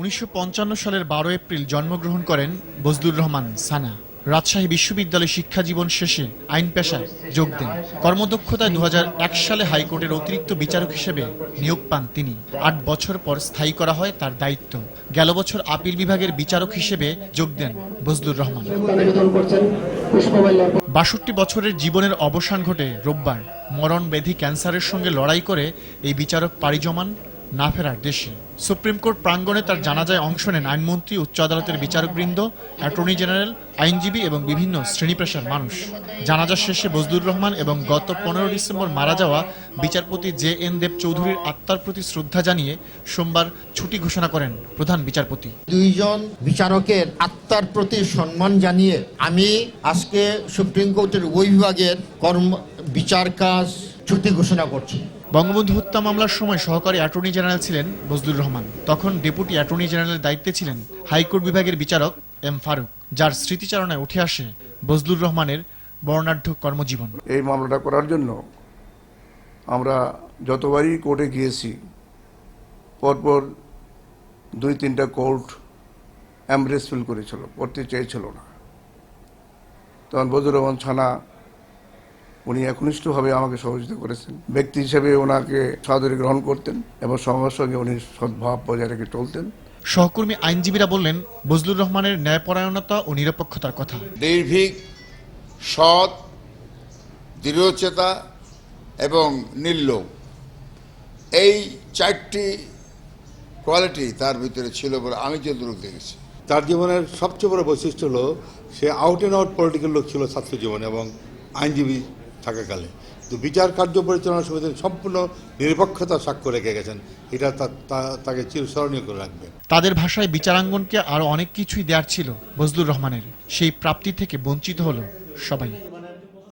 উনিশশো পঞ্চান্ন সালের বারো এপ্রিল জন্মগ্রহণ করেন বজলুর রহমান সানা। রাজশাহী বিশ্ববিদ্যালয় শিক্ষা জীবন শেষে আইন পেশায় যোগ দেন। কর্মদক্ষতায় দু হাজার এক সালে হাইকোর্টের অতিরিক্ত বিচারক হিসেবে নিয়োগ পান তিনি। আট বছর পর স্থায়ী করা হয় তার দায়িত্ব। গেল বছর আপিল বিভাগের বিচারক হিসেবে যোগ দেন বজলুর রহমান। বাষট্টি বছরের জীবনের অবসান ঘটে রোববার। মরণ ব্যাধি ক্যান্সারের সঙ্গে লড়াই করে এই বিচারক পাড়ি জমান না ফেরার দেশে। সুপ্রিম কোর্ট প্রাঙ্গণে তার জানাজায় অংশ নেন আইনমন্ত্রী, উচ্চ আদালতের বিচারকবৃন্দ, অ্যাটর্নি জেনারেল, আইনজীবী এবং বিভিন্ন শ্রেণি পেশার মানুষ। জানাজা শেষে বজলুর রহমান এবং গত পনেরো ডিসেম্বর মারা যাওয়া বিচারপতি জে এন দেব চৌধুরীর আত্মার প্রতি শ্রদ্ধা জানিয়ে সোমবার ছুটি ঘোষণা করেন প্রধান বিচারপতি। দুইজন বিচারকের আত্মার প্রতি সম্মান জানিয়ে আমি আজকে সুপ্রিম কোর্টের ওই বিভাগের কর্ম বিচার কাজ ছুটি ঘোষণা করছি। বঙ্গবন্ধু হত্যা মামলার সময় সহকারী অ্যাটর্নি জেনারেল ছিলেন বজলুর রহমান। তখন ডেপুটি অ্যাটর্নি জেনারেলের দায়িত্বে ছিলেন হাইকোর্ট বিভাগের বিচারক এম ফারুক, যার স্মৃতিচারণায় উঠে আসে বজলুর রহমানের বর্ণাঢ্য কর্মজীবন। এই মামলাটা করার জন্য আমরা যতবারই কোর্টে গিয়েছি, পরপর দুই তিনটা কোর্ট অ্যাম্ব্রেস ফিল করেছিল, করতে চেয়েছিল না। তখন বজুর রহমান ছানা উনি একনিষ্ঠভাবে আমাকে সহযোগিতা করেছেন। ব্যক্তি হিসেবে ওনাকে সাদরে গ্রহণ করতেন এবং সঙ্গে সঙ্গে উনি সদ্ভাব বজায় রেখে চলতেন। সহকর্মী আইনজীবীরা বললেন বজলুর রহমানের ন্যায়পরায়ণতা ও নিরপেক্ষতার কথা। নির্ভীক সৎ দৃঢ়চেতা এবং নির্লোভ। এই চারটি কোয়ালিটি তার ভিতরে ছিল বলে আমি যতটুকু দেখেছি। তার জীবনের সবচেয়ে বড় বৈশিষ্ট্য হলো সে আউট অ্যান্ড আউট পলিটিক্যাল লোক ছিল ছাত্র জীবনে এবং আইনজীবী থাকাকালে। তো বিচার কার্য পরিচালনা সময় তিনি সম্পূর্ণ নিরপেক্ষতা সাক্ষ্য রেখে গেছেন। এটা তাকে চিরস্মরণীয় করে রাখবে। তাদের ভাষায় বিচারাঙ্গনকে আরও অনেক কিছুই দেওয়ার ছিল, বজলুর রহমানের। সেই প্রাপ্তি থেকে বঞ্চিত হলো সবাই।